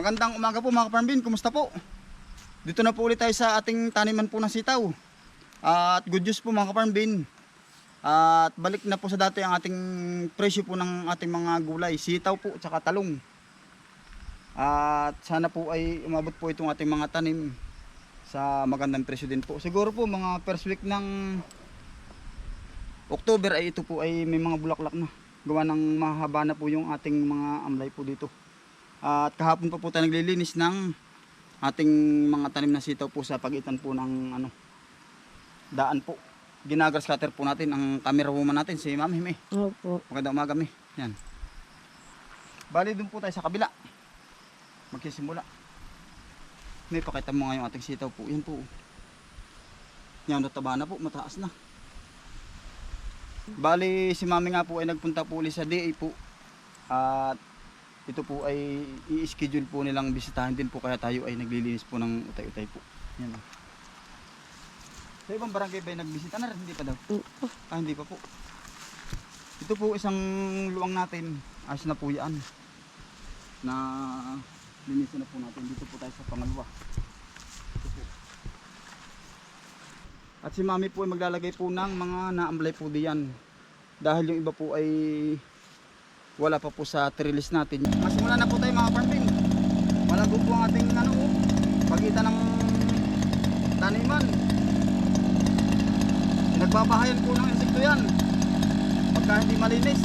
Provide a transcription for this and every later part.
Magandang umaga po mga kaparmbin, kumusta po? Dito na po ulit tayo sa ating taniman po ng sitaw. At good news po mga kaparmbin. At balik na po sa dati ang ating presyo po ng ating mga gulay, sitaw po tsaka talong. At sana po ay umabot po itong ating mga tanim sa magandang presyo din po. Siguro po mga first week ng October ay ito po ay may mga bulaklak na. Gawa ng mahaba na po yung ating mga amlay po dito. At kahapon pa po tayo naglilinis ng ating mga tanim na sitaw po sa pagitan po ng ano daan po. Ginagrass cutter po natin ang camera woman natin si Ma'am Hime. Opo. Magandang umaga mi. Yan. Bali dun po tayo sa kabila. Magsisimula. May pakita mo nga yung ating sitaw po. Yan po. Yan nataba na po, mataas na. Bali si Mami nga po ay nagpunta po ulit sa DA po. At ito po ay i-schedule po nilang bisitahin din po kaya tayo ay naglilinis po ng utay-utay po. Yan. Sa ibang barangay ba ay nagbisita na rin? Hindi pa daw. Ah, hindi pa po. Ito po isang luwang natin. Ayos na po yan. Na linisin na po natin. Dito po tayo sa pangalawa. Ito po. At si mami po ay maglalagay po ng mga naamblay po diyan. Dahil yung iba po ay wala pa po sa trellis natin. Masimula na po tayo mga farming. Malabo po ang ating ano, pagitan ng taniman. Nagbabahayan po ng insekto yan. Pagka hindi malinis.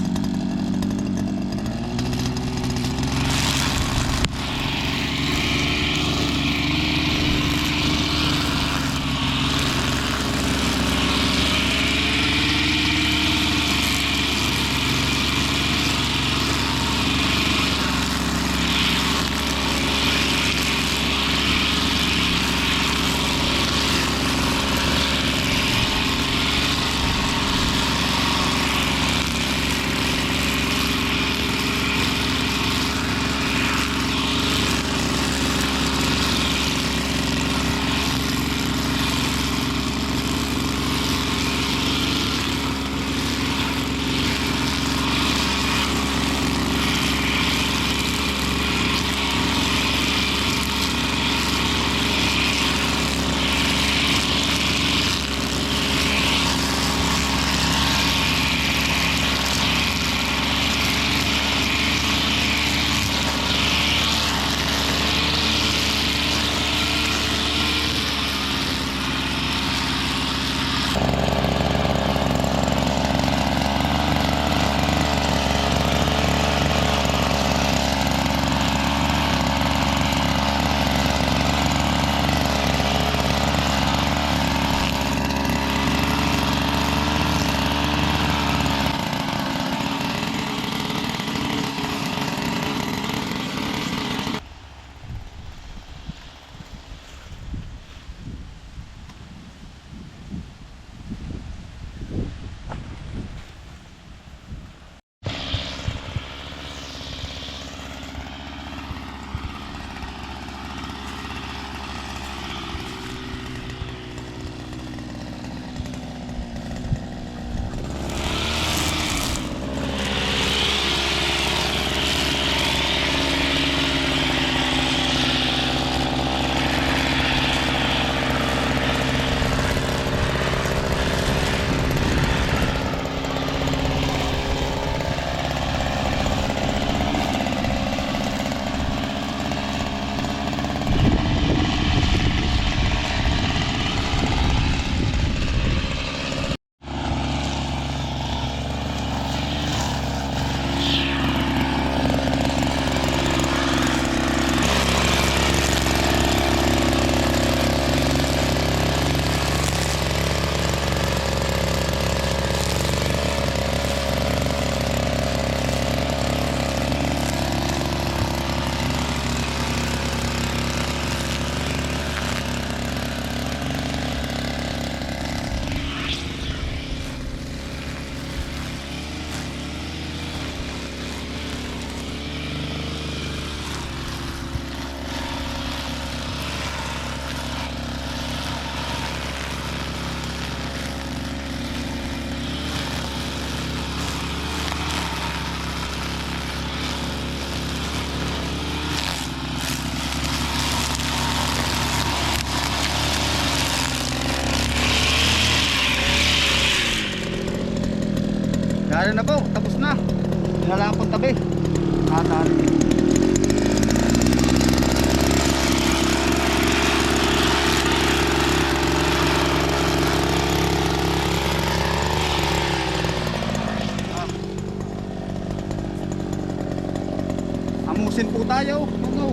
Amusin po tayo. Ano?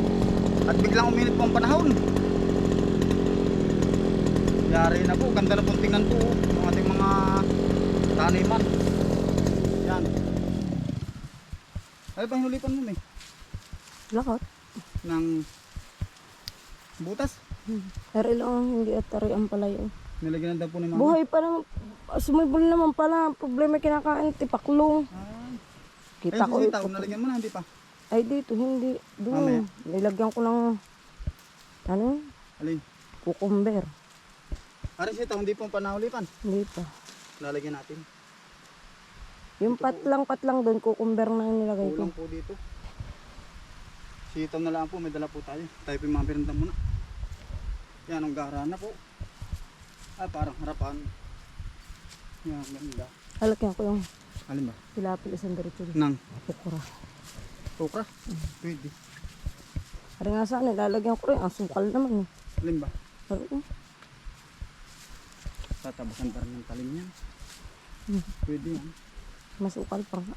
At biglang uminit po ang panahon. Yari na po. Ganda na pong tingnan po. oh, Ang ating mga taniman. Yan. Ano ba hinulipan mo, may? Lakot. Ng butas? Tari lang ang hindi at tari ang palayo. Nilagyan na daw po ni mama. Buhay pa naman. Sumibol naman pala. Problema kinakain. Tipaklong. Ah. Kita Ayun, ko si ito. sitaw, nalagyan mo na, hindi pa. Ay dito, hindi. Mamaya. Doon. Nilagyan ko ng ano? Alin? Cucumber. Arin sitaw, hindi po pa naulipan. Hindi pa. Lalagyan natin. Yung patlang patlang doon, cucumber na yung nilagay ko. Kulang po dito. Sitaw na lang po, may dala po tayo. Tayo po yung mga pinunta muna. Yan, ang gara na po. Ah, parang harapan. Yan, ganda. Halagyan ko yung Alin ba? tilapia isang diretso. Nang Tukra? Pwede. Hari nga sana, lalagyan ko rin. Ang sukal naman eh. Alin ba? Ko, Tatabasan pa rin ng talim yan. Hmm. Pwede yan. masukal pa nga.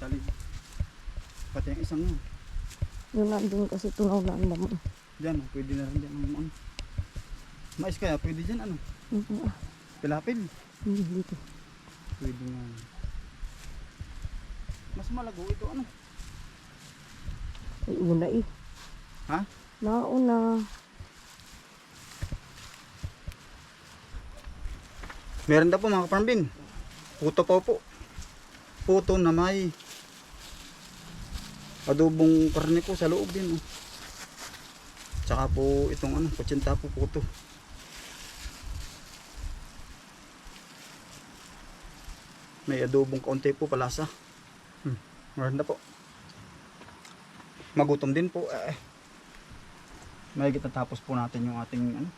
Talim. Pati ang isang yun. Yun nandun kasi tunaw na ang laman. Diyan, pwede na rin dyan. Ang, ang, mais kaya, pwede dyan ano? Mhm. Ah, Pilapil. Hindi dito. Pwede nga. Mas malago ito ano? Ay, una eh. Ha? Nauna. Meron daw po mga kaparambin. Puto pa po. Puto na may adobong karne po sa loob din. Oh. Tsaka po itong ano, kutsinta po puto. May adobong kaunti po palasa. Hmm. Na po. Magutom din po. Eh. May tapos po natin yung ating ano,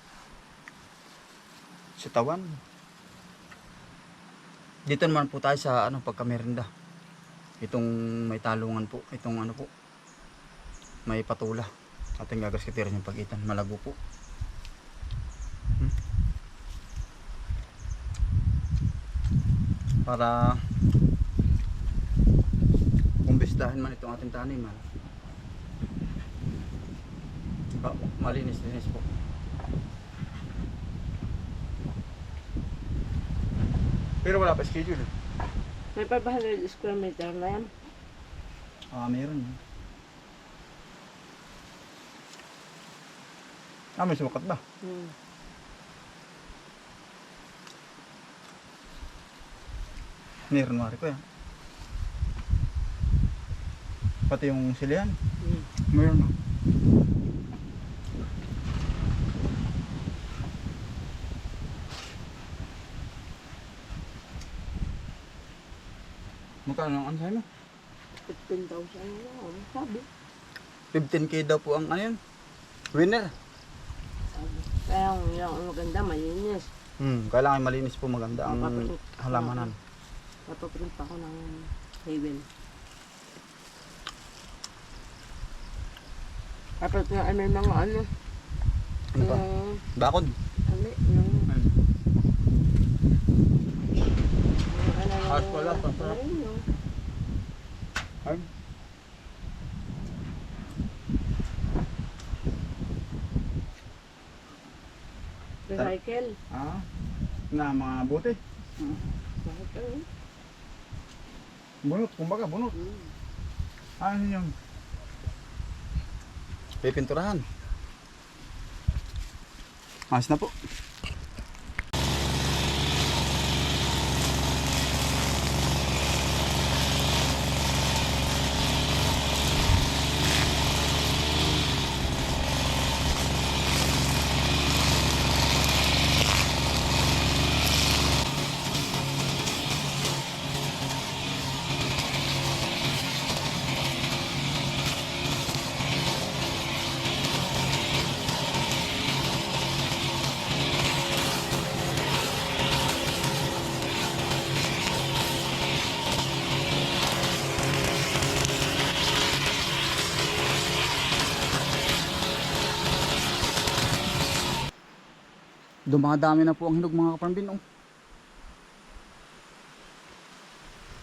sitawan. Dito naman po tayo sa ano pagkamerenda. Itong may talungan po, itong ano po. May patula. Ating gagaskatirin yung pagitan, malago po. Hmm. Para kumbestahin man itong ating taniman. Ah, malinis-linis po. Pero wala pa schedule. May 500 square meter na yan. Ah, meron. Ah, may sukat ba? Hmm. Meron mari ko yan. Pati yung silihan. Hmm. Meron no? Magkano ang ano sa'yo mo? 15,000 na. Ano sabi? 15k daw po ang ano yun? Winner. Sabi. Kaya ang yung maganda, malinis. Hmm, kailangan malinis po maganda ang Papaprint. halamanan. Papaprint ako ng Haven. Dapat nga ano yung mga ano. Ano pa? yung- Bakod. ano, yung yung ano, Ayos pala, pasarap. yung Ayun. recycle. Ah, na mga bote. Bakit ano? Bunot, kumbaga bunot. Hmm. Ano yun? Pipinturahan. Ayos na po. Dumadami na po ang hinog mga kaparambin. Oh.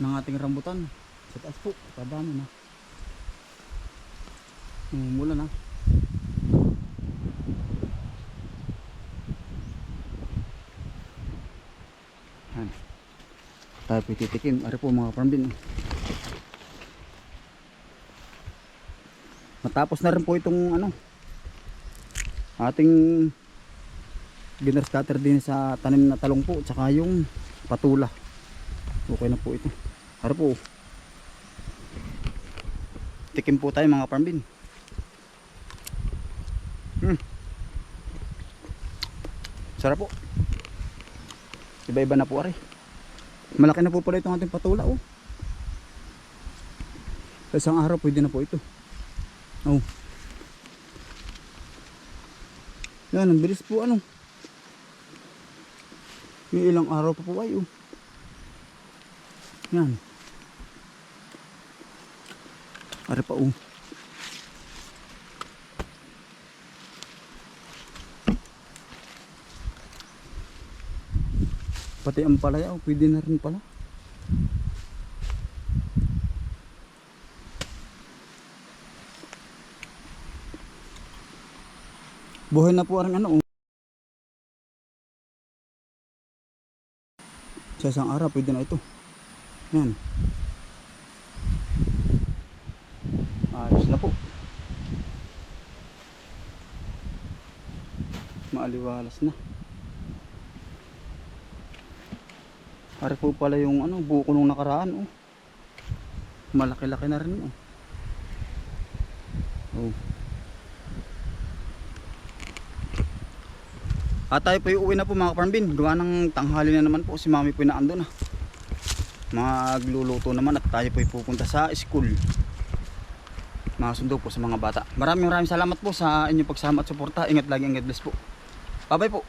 Ng ating rambutan. Sa taas po. Kadami na. Mumula na. Yan. Tayo po. Ari po mga kaparambin. oh. Matapos na rin po itong ano ating ginner scatter din sa tanim na talong po tsaka yung patula. Okay na po ito. Hara po. Tikim po tayo mga parmbin hmm. sarap po. Iba iba na po ari malaki na po pala itong ating patula oh. Sa isang araw pwede na po ito. Oh. Yan ang bilis po ano yung ilang araw pa po ay oh. Yan. Are pa oh. Pati ang palaya oh, pwede na rin pala. Buhay na po ang ano oh. Sa isang araw pwede na ito. Yan. Ayos na po. Maaliwalas na. Pare po pala yung ano, buko nung nakaraan oh. Malaki-laki na rin oh. Oh. At tayo po uwi na po mga kaparambin. Gawa ng tanghali na naman po. Si mami po na ando na. Magluluto naman at tayo po pupunta sa school. Masundo po sa mga bata. Maraming maraming salamat po sa inyong pagsama at suporta. Ingat lagi, ingat bless po. Bye bye po.